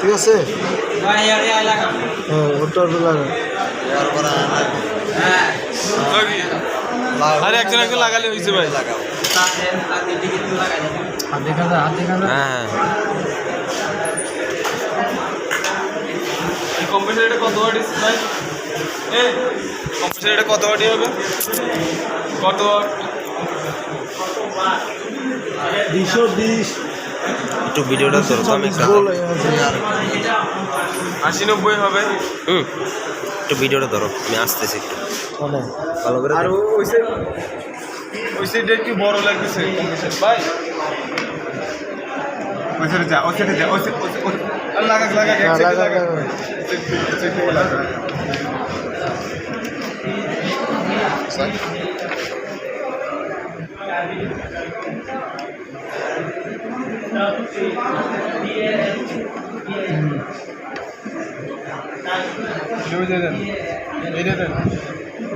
ঠিক আছে? হ্যাঁ আরে একজন একজন লাগালে হয়েছে ভাই। হ্যাঁ। কম্পিউটার এটা কত ওয়াট ভাই? এই কম্পিউটার এটা কত ওয়াটই হবে? কত ওয়াট? দুশো বিশ। একটু ভিডিওটা তোর আমি আশি নব্বই হবে। হুম। একটু ভিডিওটা ধরো আমি আসতেছি একটু। ভালো করে আর। ওই সাইড ওই সাইডে একটু বড় লাগতেছে ভাই। ওই সাইডে যা ওই সাইডে যা ওই সাইড ওই সাইড আর লাগাক লাগাক লাগাক লাগাক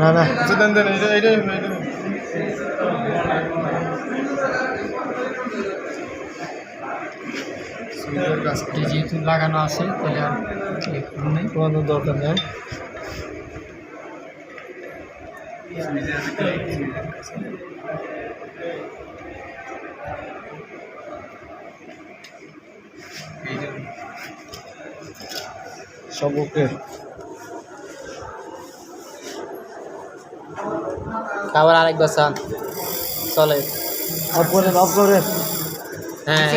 না না। দেন দেন এইটা এইটাই এইটাই সুইচের যেহেতু লাগানো আছে তাহলে আর নেই। কোনো দরকার নেই। সব ওকে আবার আরেকবার চান। চলে। অফ করেন অফ করেন হ্যাঁ